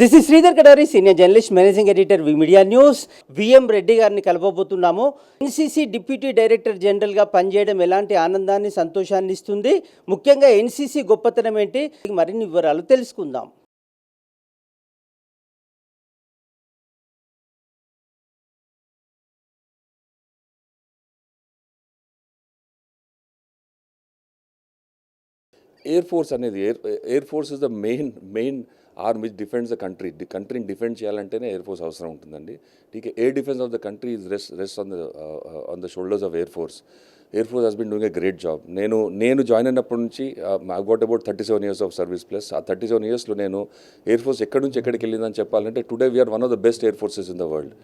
This is Sridhar Kadari senior journalist managing editor V media news VM Reddy గారిని కలవబోతున్నాము. NCC deputy director జనరల్గా పనిచేయడం ఎలాంటి ఆనందాన్ని సంతోషాన్ని ఇస్తుంది? ముఖ్యంగా ఎన్సీసీ గొప్పతనం ఏంటి? మరిన్ని వివరాలు తెలుసుకుందాం. ఎయిర్ ఫోర్స్ అనేది air air force is the main main arm which defends the country. కంట్రీని defend చేయాలంటేనే ఎయిర్ ఫోర్స్ అవసరం ఉంటుందండి. టీకే air defence of the country is rest rest on the on the shoulders of air force air force has been doing a great job నేను నేను join అయినప్పటి నుంచి I got about thirty seven years of service plus ఆ thirty seven ఇయర్స్లో నేను air force ఎక్కడి నుంచి ఎక్కడికి వెళ్ళిందని చెప్పాలంటే today we're one of the best air forces in the world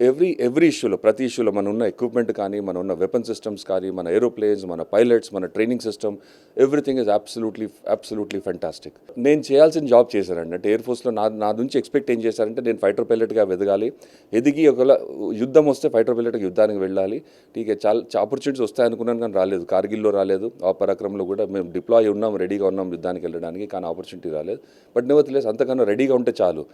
every every ఇష్యూలో ప్రతి ఇష్యూలో మన ఉన్న ఎక్విప్మెంట్ కానీ మన ఉన్న వెపన్ సిస్టమ్స్ కానీ మన ఏరోప్లేన్స్ మన పైలట్స్ మన training system everything is absolutely absolutely fantastic నేను చేయాల్సిన జాబ్ చేశానండి. అంటే ఎయిర్ ఫోర్స్లో నా నా నుంచి ఎక్స్పెక్ట్ ఏం చేశారంటే నేను ఫైటర్ పైలట్గా ఎదగాలి ఎదిగి ఒకవేళ యుద్ధం వస్తే ఫైటర్ పైలట్గా యుద్ధానికి వెళ్ళాలి. టీకే చాలా ఆపర్చునిటీస్ వస్తాయి అనుకున్నాను కానీ రాలేదు. కార్గిల్లో రాలేదు. ఆ పరాక్రమంలో కూడా మేము డిప్లాయ్ ఉన్నాం రెడీగా ఉన్నాం యుద్ధానికి వెళ్ళడానికి కానీ ఆపర్చునిటీ రాలేదు. బట్ నెవర్ అంతకన్నా రెడీగా ఉంటే చాలు.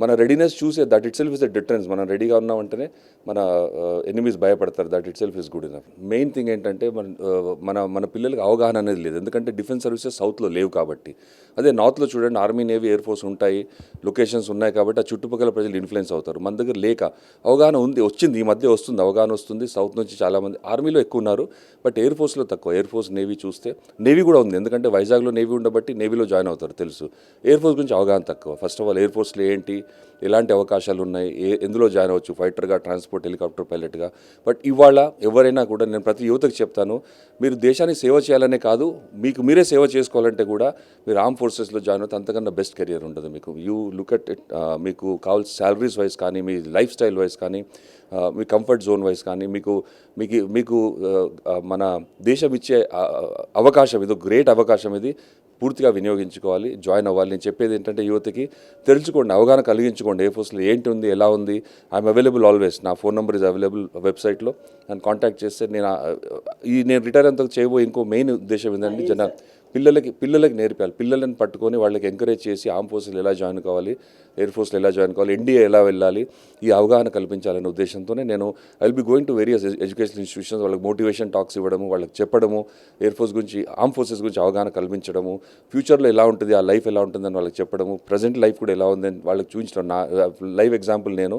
మన రెడీనెస్ చూసే that itself is the difference మనం రెడీగా ఉన్నామంటేనే మన uh, ఎనిమీస్ భయపడతారు. That itself is good enough main thing ఏంటంటే మన uh, మన మన పిల్లలకి అవగాహన అనేది లేదు. ఎందుకంటే డిఫెన్స్ సర్వీసెస్ సౌత్లో లేవు కాబట్టి. అదే నార్త్లో చూడండి ఆర్మీ నేవీ ఎయిర్ ఫోర్స్ ఉంటాయి. లొకేషన్స్ ఉన్నాయి కాబట్టి ఆ చుట్టుపక్కల ప్రజలు ఇన్ఫ్లుయెన్స్ అవుతారు. మన దగ్గర లేక అవగాహన ఉంది వచ్చింది. ఈ మధ్య వస్తుంది అవగాహన వస్తుంది. సౌత్ నుంచి చాలామంది ఆర్మీలో ఎక్కువ ఉన్నారు. బట్ ఎయిర్ ఫోర్స్లో తక్కువ. ఎయిర్ ఫోర్స్ నేవీ చూస్తే నేవీ కూడా ఉంది. ఎందుకంటే వైజాగ్లో నేవీ ఉండబట్టి నేవీలో జాయిన్ అవుతారు తెలుసు. ఎయిర్ ఫోర్స్ గురించి అవగాహన తక్కువ. ఫస్ట్ ఆఫ్ ఆల్ ఎయిర్ ఫోర్స్లో ఏంటి? ఎలాంటి అవకాశాలు ఉన్నాయి. ఏ ఎందులో జాయిన్ అవ్వచ్చు? ఫైటర్గా ట్రాన్స్పోర్ట్ హెలికాప్టర్ పైలట్గా బట్ ఇవాళ ఎవరైనా కూడా నేను ప్రతి యువతకు చెప్తాను మీరు దేశాన్ని సేవ చేయాలనే కాదు మీకు మీరే సేవ చేసుకోవాలంటే కూడా మీరు ఆర్మ్ ఫోర్సెస్లో జాయిన్ అవుతే అంతకన్నా బెస్ట్ కెరియర్ ఉంటుంది మీకు. యూ లుక్ అట్ ఇట్ మీకు కావాల్సిన శాలరీస్ వైజ్ కానీ మీ లైఫ్ స్టైల్ వైజ్ కానీ uh, మీ కంఫర్ట్ జోన్ వైజ్ కానీ మీకు మీకు మీకు uh, uh, మన దేశం ఇచ్చే అవకాశం ఇది గ్రేట్ అవకాశం ఇది. పూర్తిగా వినియోగించుకోవాలి జాయిన్ అవ్వాలి. నేను చెప్పేది ఏంటంటే యువతకి తెలుసుకోండి అవగాహన కలిగించుకోండి. ఏ ఫోర్స్లో ఏంటి ఉంది ఎలా ఉంది? ఐఎమ్ అవైలబుల్ ఆల్వేస్ నా ఫోన్ నెంబర్ ఇస్ అవైలబుల్ వెబ్సైట్లో. నన్ను కాంటాక్ట్ చేస్తే నేను ఈ నేను రిటైర్ అంతకు చేయబోయే ఇంకో మెయిన్ ఉద్దేశం ఏంటంటే జన పిల్లలకి పిల్లలకి నేర్పాలి. పిల్లలను పట్టుకొని వాళ్ళకి ఎంకరేజ్ చేసి ఆర్మ్ ఫోర్స్లో ఎలా జాయిన్ కావాలి ఎయిర్ ఫోర్స్లో ఎలా జాయిన్ కావాలి ఎన్డీఏ ఎలా వెళ్ళాలి ఈ అవగాహన కల్పించాలనే ఉద్దేశంతోనే నేను I be going to various education institutions వాళ్ళకి మోటివేషన్ టాక్స్ ఇవ్వడము వాళ్ళకి చెప్పడము ఎయిర్ ఫోర్స్ గురించి ఆర్మ్ ఫోర్సెస్ గురించి అవగాహన కల్పించడము ఫ్యూచర్లో ఎలా ఉంటుంది ఆ లైఫ్ ఎలా ఉంటుందని వాళ్ళకి చెప్పడము ప్రజెంట్ లైఫ్ కూడా ఎలా ఉందని వాళ్ళకి చూపించడం నా లైవ్ ఎగ్జాంపుల్ నేను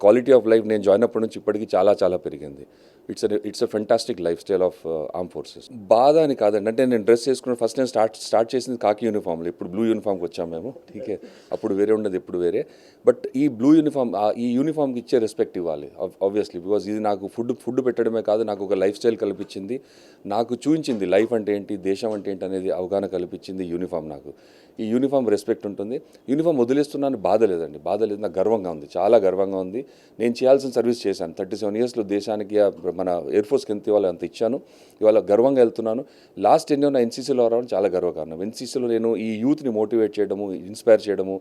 క్వాలిటీ ఆఫ్ లైఫ్ నేను జాయిన్ అప్పటి నుంచి ఇప్పటికీ చాలా చాలా పెరిగింది. It's it's a fantastic lifestyle of arm forces బాధ అని కాదండి. అంటే నేను డ్రెస్ చేసుకున్న ఫస్ట్ నేను స్టార్ట్ స్టార్ట్ చేసింది కాకి యూనిఫామ్లో ఇప్పుడు బ్లూ యూనిఫామ్కి వచ్చాము మేము. ఠీకే. అప్పుడు వేరే ఉండదు ఇప్పుడు వేరే. బట్ ఈ బ్లూ యూనిఫామ్ ఈ యూనిఫామ్కి ఇచ్చే రెస్పెక్ట్ ఇవ్వాలి. ఆబ్వియస్లీ బికాజ్ ఇది నాకు ఫుడ్ ఫుడ్ పెట్టడమే కాదు నాకు ఒక లైఫ్ స్టైల్ కల్పించింది. నాకు చూపించింది లైఫ్ అంటే ఏంటి దేశం అంటే ఏంటి అనేది అవగాహన కల్పించింది యూనిఫామ్ నాకు. ఈ యూనిఫామ్ రెస్పెక్ట్ ఉంటుంది. యూనిఫామ్ వదిలేస్తున్నాను బాధ లేదండి. బాధ లేదు నాకు గర్వంగా ఉంది. చాలా గర్వంగా ఉంది. నేను చేయాల్సిన సర్వీస్ చేశాను. థర్టీ సెవెన్ ఇయర్స్లో దేశానికి మన ఎయిర్ ఫోర్స్కి ఎంత ఇవాళ అంత ఇచ్చాను. ఇవాళ గర్వంగా వెళ్తున్నాను. లాస్ట్ ఎన్నో నా ఎన్సీసీలో రావడం చాలా గర్వకారణం. ఎన్సీసీలో నేను ఈ యూత్ని మోటివేట్ చేయడము ఇన్స్పైర్ చేయడము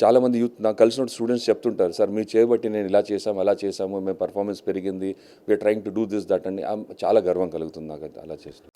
చాలామంది యూత్ నాకు కలిసిన స్టూడెంట్స్ చెప్తుంటారు సార్ మీరు చేయబట్టి నేను ఇలా చేసాము అలా చేసాము మేము పర్ఫార్మెన్స్ పెరిగింది we're trying to do this that అండి చాలా గర్వం కలుగుతుంది నాకు అలా చేస్తూ.